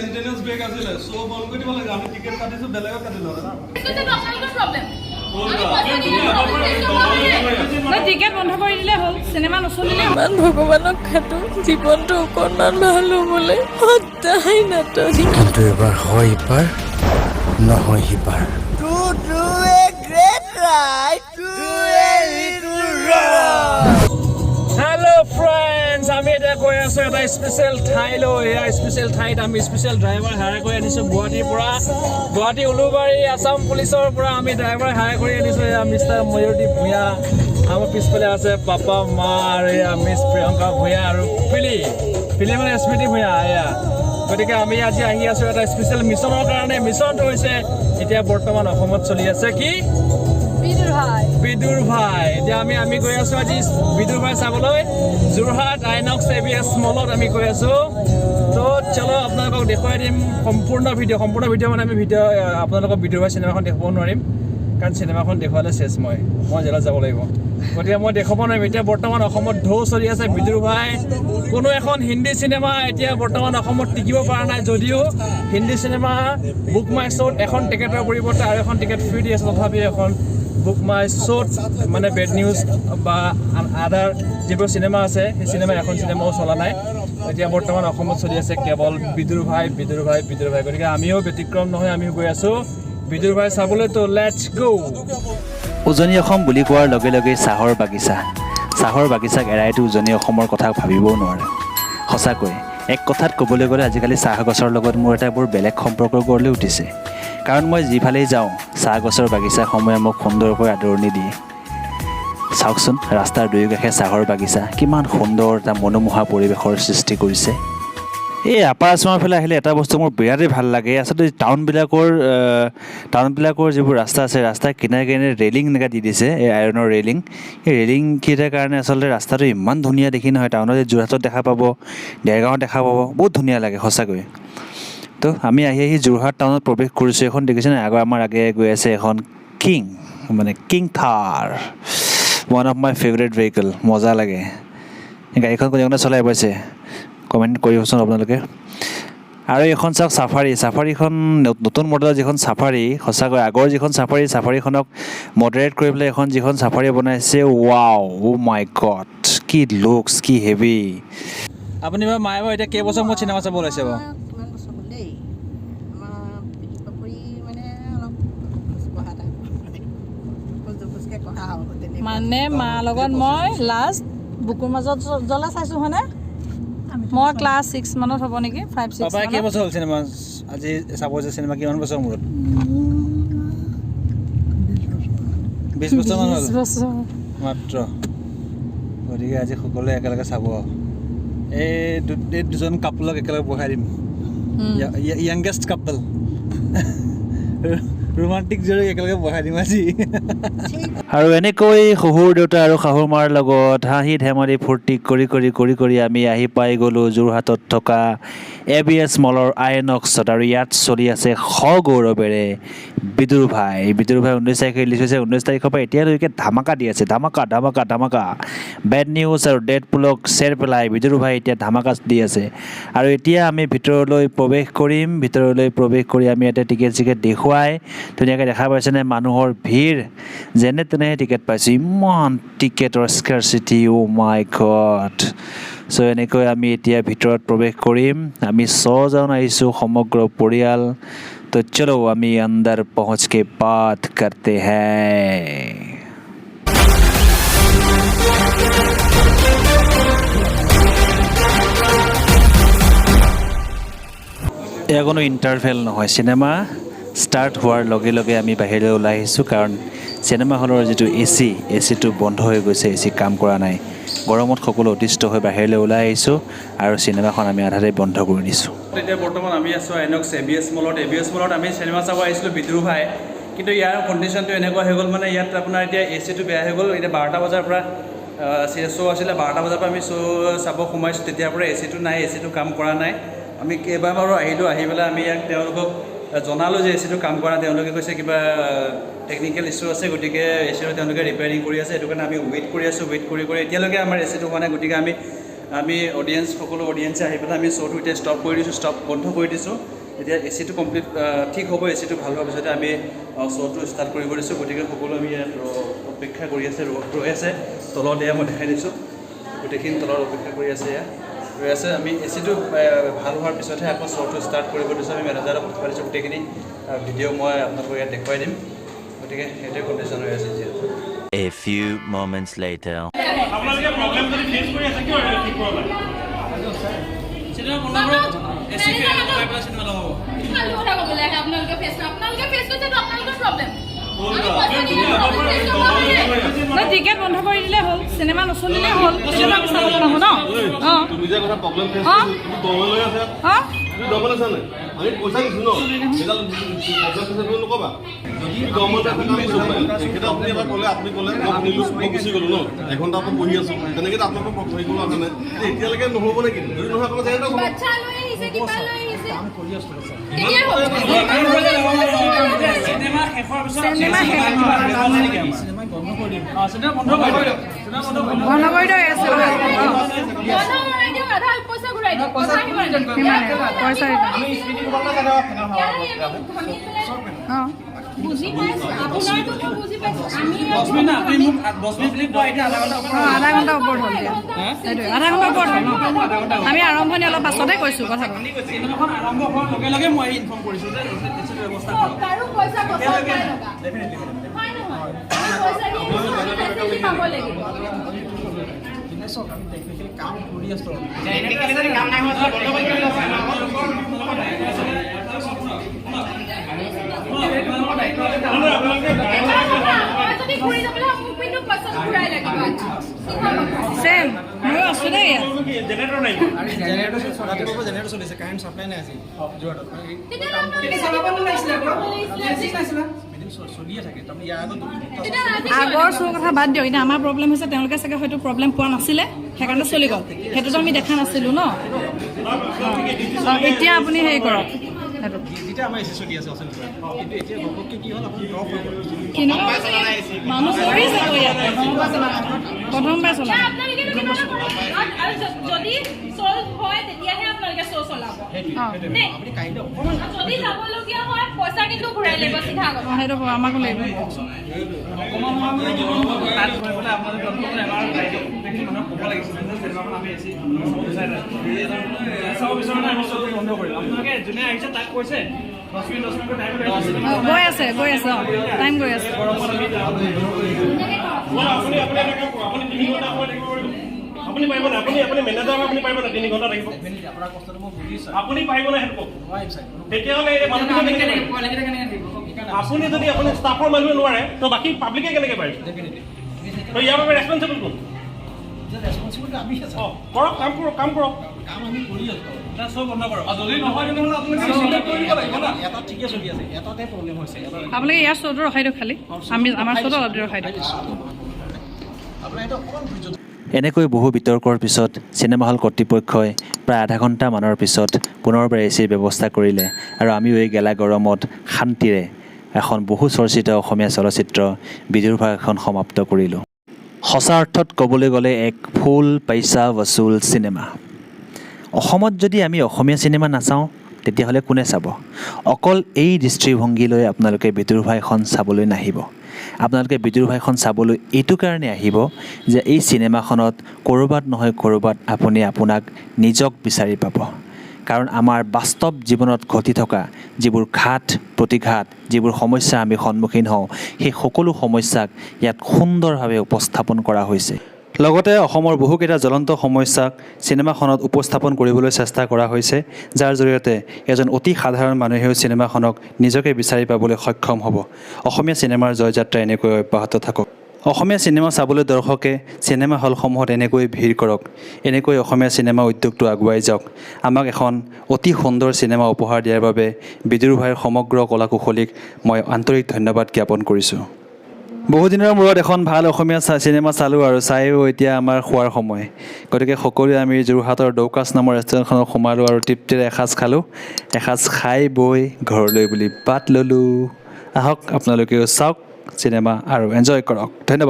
Maintenance break আছে বন্ধ কৰি দিব লাগে আমি টিকেট কাটিছো বেলেগত কাটি লরা না এইটোতো আপোনালোকৰ প্ৰব্লেম মই টিকেট বন্ধ কৰি দিলে হ'ল চিনেমা নচলিলে ইমান ভগৱানক খাটো জীৱনটো অকণমান ভালো হ'বলৈ সদায় নাটনি কিন্তু এবাৰ হয় ইপাৰ নহয় সিপাৰ। স্পেচিয়েল ঠাইলৈ, এয়া স্পেচিয়েল ঠাইত আমি স্পেচিয়েল ড্ৰাইভাৰ হায়াৰ কৰি আনিছোঁ গুৱাহাটীৰ পৰা। গুৱাহাটী উলুবাৰী, আছাম পুলিচৰ পৰা আমি ড্ৰাইভাৰ হায়াৰ কৰি আনিছোঁ। এয়া মিষ্টাৰ ময়ূৰদীপ ভূঞা, আমাৰ পিছফালে আছে পাপা, মা আৰু এয়া মিছ প্ৰিয়ংকা ভূঞা আৰু পিলি পিলি মানে স্মৃতি ভূঞা, এয়া। গতিকে আমি আজি আহি আছোঁ এটা স্পেচিয়েল মিছনৰ কাৰণে। মিছনটো হৈছে, এতিয়া বৰ্তমান অসমত চলি আছে কি? বিদুৰ ভাই এতিয়া আমি আমি গৈ আছো আজি বিদুৰ ভাই চাবলৈ। যোৰহাট আইনক্স এছ মলত আমি গৈ আছো। তো চলো আপোনালোকক দেখুৱাই দিম সম্পূৰ্ণ ভিডিঅ' সম্পূৰ্ণ ভিডিঅ' মানে আমি ভিডিঅ' আপোনালোকক বিদুৰ ভাই চিনেমাখন দেখুৱাব নোৱাৰিম। কাৰণ চিনেমাখন দেখুৱালে চেছ মই। মই জেলত যাব লাগিব। গতিকে মই দেখুৱাব নোৱাৰিম। এতিয়া বৰ্তমান অসমত ঢৌ চলি আছে বিদুৰ ভাই। কোনো এখন হিন্দী চিনেমা এতিয়া বৰ্তমান অসমত টিকিব পৰা নাই যদিও হিন্দী চিনেমা বুক মাই শ্ব'ত এখন টিকেটৰ পৰিৱৰ্তে আৰু এখন টিকেট ফ্ৰী দি আছে। তথাপি এখন বুক মাই শ্ব'ত মানে বেড নিউজ বা আদাৰ যিবোৰ চিনেমা আছে সেই চিনেমা এখন চিনেমাও চলা নাই। এতিয়া বৰ্তমান অসমত চলি আছে কেৱল বিদুৰ ভাই বিদুৰ ভাই বিদুৰ ভাই। গতিকে আমিও ব্যতিক্ৰম নহয় আমিও গৈ আছোঁ। বিদুৰ ভাই চাবলৈ তো লেটছ গ' উজনি অসম বুলি কোৱাৰ লগে লগে চাহৰ বাগিচা। চাহৰ বাগিচাক এৰাইতো উজনি অসমৰ কথা ভাবিবও নোৱাৰে। সঁচাকৈ এক কথাত ক'বলৈ গ'লে আজিকালি চাহ গছৰ লগত মোৰ এটা বৰ বেলেগ সম্পৰ্ক গঢ় লৈ উঠিছে। কাৰণ মই যিফালেই যাওঁ চাহ গছৰ বাগিচাসমূহে মোক সুন্দৰকৈ আদৰণি দিয়ে। চাওকচোন ৰাস্তাৰ দুয়োকাষে চাহৰ বাগিচা কিমান সুন্দৰ এটা মনোমোহা পৰিৱেশৰ সৃষ্টি কৰিছে। এই আপাৰ আচামৰ ফালে আহিলে এটা বস্তু মোৰ বিৰাটেই ভাল লাগে। আচলতে টাউনবিলাকৰ টাউনবিলাকৰ যিবোৰ ৰাস্তা আছে ৰাস্তাৰ কিনাৰে কিনাৰে ৰেলিং এনেকৈ দি দিছে এই আইৰনৰ ৰেলিং। এই ৰেলিংকেইটাৰ কাৰণে আচলতে ৰাস্তাটো ইমান ধুনীয়া দেখি নহয় টাউনত যোৰহাটত দেখা পাব দেৰগাঁৱত দেখা পাব বহুত ধুনীয়া লাগে সঁচাকৈ। তো আমি আহি আহি যোৰহাট টাউনত প্ৰৱেশ কৰিছোঁ। এখন দেখিছেনে? আগৰ আমাৰ আগে গৈ আছে এখন কিং মানে king Thar one of my favourite vehicle মজা লাগে। গাড়ীখন কোনে চলাই পাইছে? কমেণ্ট কৰিবচোন আপোনালোকে। আৰু এইখন চাওক চাফাৰী চাফাৰীখন নতুন মডেলৰ যিখন চাফাৰী সঁচাকৈ আগৰ যিখন চাফাৰী চাফাৰীখনক মডাৰেট কৰি পেলাই এখন যিখন চাফাৰী বনাইছে ৱাও ও মাই গড কি লুকছ কি হেভি আপুনি বাৰু মায়ে বাৰু এতিয়া কেইবছৰ মূৰত চিনেমা চাব ওলাইছে বাৰু কিমান বছৰ হ'ল দেই আমাৰ বিক্ৰী কৰি মানে অলপ খোজ কঢ়া টাইপ খোজ দুখোজকৈ কঢ়া হ'ব তেনেকুৱা মানে মাৰ লগত মই লাষ্ট বুকুৰ মাজত জ্বলা চাইছোঁ হয়নে? মই ক্লাছ ছিক্স মানত হ'ব নেকি? ফাইভ ছিক্স পাপাই কেইবছৰ হ'ল চিনেমা আজি চাব যে চিনেমা কিমান বছৰ মূৰত? বিছ বছৰমান হ'ল। মাত্ৰ। গতিকে আজি সকলোৱে একেলগে চাব। এই দু- এই দুজন কাপোলক একেলগে বহাই দিম। য়াংগেষ্ট কাপল ৰোমান্টিক জৰি একেলগে বহাই দিম আজি। আৰু এনেকৈ শহুৰ দেউতা আৰু শাহু মাৰ লগত হাঁহি ধেমালি ফূৰ্তি কৰি কৰি কৰি কৰি আমি আহি পাই গ'লোঁ যোৰহাটত থকা এ বি এছ মলৰ আইনক্সত আৰু ইয়াত চলি আছে সগৌৰৱেৰে বিদুৰ ভাই। বিদুৰ ভাই ঊনৈছ তাৰিখে ৰিলিজ হৈছে। ঊনৈছ তাৰিখৰ পৰা এতিয়ালৈকে ধামাকা দি আছে। ধামাকা ধামাকা ধামাকা। বেড নিউজ আৰু ডেড পুলক শ্বেৰ পেলাই বিদুৰ ভাই এতিয়া ধামাকা দি আছে। আৰু এতিয়া আমি ভিতৰলৈ প্ৰৱেশ কৰিম। ভিতৰলৈ প্ৰৱেশ কৰি আমি ইয়াতে টিকেট চিকেট দেখুৱাই ধুনীয়াকৈ দেখা পাইছেনে মানুহৰ ভিৰ। যেনে তেনেহে টিকেট পাইছোঁ। ইমান টিকেটৰ স্কাৰচিটি অ' মাই গড চ' এনেকৈ আমি এতিয়া ভিতৰত প্ৰৱেশ কৰিম। আমি ছজন আহিছোঁ সমগ্ৰ পৰিয়াল। তো চলো আমি অন্দৰ পহঁচকে পাত কৰতে হে। এয়া কোনো ইণ্টাৰভেল নহয় চিনেমা ষ্টাৰ্ট হোৱাৰ লগে লগে আমি বাহিৰলৈ ওলাই আহিছোঁ, কাৰণ চিনেমা হলৰ যিটো এ চি, এ চিটো বন্ধ হৈ গৈছে, এ কাম কৰা নাই। গৰমত সকলো অতিষ্ঠ হৈ বাহিৰলৈ ওলাই আহিছোঁ আৰু চিনেমাখন আমি আধাতে বন্ধ কৰি দিছোঁ। এতিয়া বৰ্তমান আমি আছোঁ আইনক্স এ বি এছ মলত এ বি এছ মলত আমি চিনেমা চাব আহিছিলোঁ বিদ্ৰোহ ভাই। কিন্তু ইয়াৰ কণ্ডিশ্যনটো এনেকুৱা হৈ গ'ল মানে ইয়াত আপোনাৰ এতিয়া এ চিটো বেয়া হৈ গ'ল। এতিয়া বাৰটা বজাৰ পৰা শ্ব' আছিলে, বাৰটা বজাৰ পৰা আমি শ্ব' চাব সোমাইছোঁ। তেতিয়াৰ পৰা এ চিটো নাই, এ চিটো কাম কৰা নাই। আমি কেইবাবাৰো আহিলোঁ, আহি পেলাই আমি ইয়াক তেওঁলোকক জনালোঁ যে এ চিটো কাম কৰা, তেওঁলোকে কৈছে কিবা টেকনিকেল ইছ্যু আছে, গতিকে এ চিটো তেওঁলোকে ৰিপেয়াৰিং কৰি আছে, সেইটো কাৰণে আমি ৱেইট কৰি আছোঁ ৱেইট কৰি কৰি এতিয়ালৈকে আমাৰ এ চিটো হোৱা নাই, গতিকে আমি আমি অডিয়েঞ্চ সকলো অডিয়েঞ্চে আহি পেলাই আমি শ্ব'টো এতিয়া ষ্টপ কৰি দিছোঁ ষ্টপ বন্ধ কৰি দিছোঁ। এতিয়া এ চিটো কমপ্লিট ঠিক হ'ব এ চিটো ভালো হোৱাৰ পিছতে আমি শ্ব'টো ষ্টাৰ্ট কৰিব দিছোঁ, গতিকে সকলো আমি ইয়াত অপেক্ষা কৰি আছে, ৰৈ আছে তলত এয়া মই দেখাই দিছোঁ। গোটেইখিনি তলত অপেক্ষা কৰি আছে এয়া ৰৈ আছে। আমি এ চিটো ভাল হোৱাৰ পিছতহে আকৌ শ্ব'টো ষ্টাৰ্ট কৰিব দিছোঁ। আমি মেনেজাৰক কথা পাতিছোঁ গোটেইখিনি। ভিডিঅ' মই আপোনালোকক ইয়াত দেখুৱাই দিম। গতিকে সেইটোৱে কণ্ডিশ্যন হৈ আছে যিহেতু। A few moments later. আপোনালোকে প্ৰব্লেম যদি ফেচ কৰি আছে কিয় এইটো ঠিক কৰা নাই? চিনেমা বন্ধ কৰক এ চি লগাই পেলাই চিনেমা লগাব ফালতু কথা ক'বলৈ আহে আপোনালোকে ফেচ আপোনালোকে ফেচ টিকেট বন্ধ কৰি দিলে হ'ল চিনেমা নচলিলে হ'ল নাই আমি পইচা দিছোঁ ন? এঘণ্টা বহি আছোঁ তেনেকৈ আপোনালোকক হেৰি কৰিব এতিয়ালৈকে নহ'ব নেকি যদি নহয় আপোনাৰ বন্ধ কৰি দিয়ক। পইচা কথা বুজি পাইছো আপোনাৰতো মই বুজি পাইছো আমি মিনিট না আপুনি মোক দহ বুলি কোৱা এতিয়া আধা ঘণ্টা ওপৰত আধা ঘণ্টা ওপৰত হ'ল দিয়া সেইটোৱে আধা ঘণ্টা ওপৰত হ'ল আমি আৰম্ভণি অলপ পাছতে কৈছোঁ কথাটো চিনেমাখন আৰম্ভ হোৱাৰ লগে লগে মই ইনফৰ্ম কৰিছোঁ যে ব্যৱস্থা কাৰো পইচা বচাব নাই লগা হয় নহয় পইচা দি পাব লাগিব হয়, লাগিব আচ্ছা চেম ময়ো আছোঁ দেই জেনেৰেটৰ নাই আগৰ শ্ব' কথা বাদ দিয়ক। এতিয়া আমাৰ প্ৰব্লেম হৈছে তেওঁলোকে চাগে হয়তো প্ৰব্লেম পোৱা নাছিলে। সেইকাৰণে চলি গ'ল। সেইটোতো আমি দেখা নাছিলোঁ ন? এতিয়া আপুনি হেৰি কৰক। কিনো? মানুহ কৰিছে ইয়াত চলা যদি চল্ভ হয় তেতিয়াহে আপোনালোকে শ্ব' চলাব। যদি যাবলগীয়া হয় পইচা কিন্তু ঘূৰাই লাগিব চিধা কথা। সেইটো আমাকো লাগিব। চাব বিচৰা। নাই আমি চব বন্ধ কৰিম আপোনালোকে যোনে আহিছে তাক কৈছে গৈ আছে গৈ আছে অঁ টাইম গৈ আছে। আপুনি পাৰিব আপুনি নাই? আপুনি আপুনি মেনেজাৰ আপুনি পাৰিব নাই? তিনি ঘণ্টা থাকিব। আপুনি পাৰিব নাই সেইটো কওক তেতিয়াহ'লে এই মানুহখিনি আপুনি যদি আপুনি ষ্টাফৰ মানুহে নোৱাৰে তো বাকী পাব্লিকে কেনেকৈ পাৰিব? তো ইয়াৰ বাবে ৰেচপনচিবল কোন? কৰক কাম কৰক কাম কৰক। আপোনালোকে ইয়াৰ ৰখাই খালি। আমি আমাৰ অলপ এনেকৈ বহু বিতৰ্কৰ পিছত চিনেমা হল কৰ্তৃপক্ষই প্ৰায় আধা ঘণ্টামানৰ পিছত পুনৰবাৰ এ চিৰ ব্যৱস্থা কৰিলে আৰু আমিও এই গেলা গৰমত শান্তিৰে এখন বহু চৰ্চিত অসমীয়া চলচ্চিত্ৰ বিদুৰ্ভাগ এখন সমাপ্ত কৰিলোঁ। সঁচা অৰ্থত ক'বলৈ গ'লে এক ফুল পইচা বচুল চিনেমা। অসমত যদি আমি অসমীয়া চিনেমা নাচাওঁ তেতিয়াহ'লে কোনে চাব? অকল এই দৃষ্টিভংগীলৈ আপোনালোকে বিদুৰ্ভাইখন চাবলৈ নাহিব। আপোনালোকে বিদুৰ্ভাইখন চাবলৈ এইটো কাৰণে আহিব যে এই চিনেমাখনত ক'ৰবাত নহয় ক'ৰবাত আপুনি আপোনাক নিজক বিচাৰি পাব। কাৰণ আমাৰ বাস্তৱ জীৱনত ঘটি থকা যিবোৰ ঘাট প্ৰতিঘাত যিবোৰ সমস্যা আমি সন্মুখীন হওঁ সেই সকলো সমস্যাক ইয়াত সুন্দৰভাৱে উপস্থাপন কৰা হৈছে। লগতে অসমৰ বহুকেইটা জ্বলন্ত সমস্যাক চিনেমাখনত উপস্থাপন কৰিবলৈ চেষ্টা কৰা হৈছে যাৰ জৰিয়তে এজন অতি সাধাৰণ মানুহেও চিনেমাখনক নিজকে বিচাৰি পাবলৈ সক্ষম হ'ব। অসমীয়া চিনেমাৰ জয়যাত্ৰা এনেকৈ অব্যাহত থাকক। অসমীয়া চিনেমা চাবলৈ দৰ্শকে চিনেমা হলসমূহত এনেকৈ ভিৰ কৰক। এনেকৈ অসমীয়া চিনেমা উদ্যোগটো আগুৱাই যাওক। আমাক এখন অতি সুন্দৰ চিনেমা উপহাৰ দিয়াৰ বাবে বিদুৰ ভাইৰ সমগ্ৰ কলা কুশলীক মই আন্তৰিক ধন্যবাদ জ্ঞাপন কৰিছোঁ। বহুদিনৰ মূৰত এখন ভাল অসমীয়া চা চিনেমা চালোঁ আৰু চায়ো এতিয়া আমাৰ খোৱাৰ সময়। গতিকে সকলোৱে আমি যোৰহাটৰ দৌকাছ নামৰ ৰেষ্টুৰেণ্টখনত সোমালোঁ আৰু তৃপ্তিৰে এসাঁজ খালোঁ। এসাঁজ খাই বৈ ঘৰলৈ বুলি বাট ল'লোঁ। আহক আপোনালোকেও চাওক চিনেমা আৰু এনজয় কৰক। ধন্যবাদ।